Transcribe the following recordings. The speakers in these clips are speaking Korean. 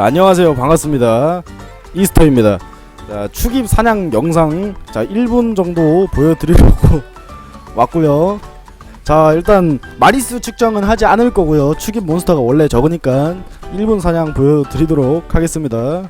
자, 안녕하세요. 반갑습니다. 이스터입니다. 자, 축입 사냥 영상 자, 1분 정도 보여드리려고 왔고요. 자, 일단 마리스 측정은 하지 않을 거고요. 축입 몬스터가 원래 적으니까 1분 사냥 보여드리도록 하겠습니다.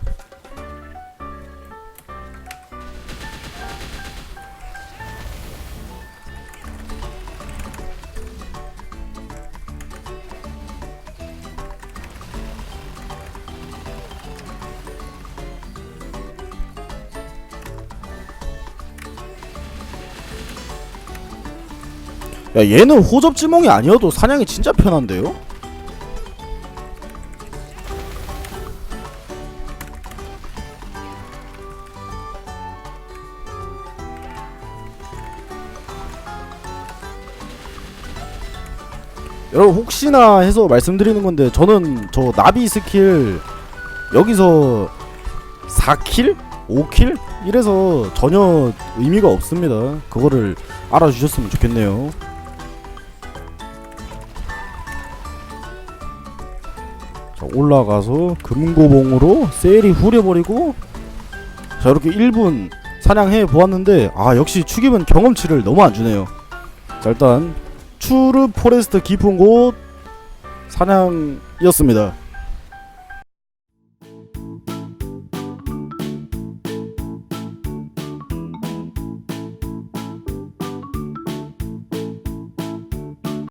야, 얘는 호접지몽이 아니어도 사냥이 진짜 편한데요? 여러분 혹시나 해서 말씀드리는 건데 저는 저 나비 스킬 여기서 4킬? 5킬? 이래서 전혀 의미가 없습니다. 그거를 알아주셨으면 좋겠네요. 자, 올라가서 금고봉으로 세일이 후려버리고 자 이렇게 1분 사냥해 보았는데 아 역시 축입은 경험치를 너무 안 주네요. 자 일단 추르 포레스트 깊은 곳 사냥이었습니다.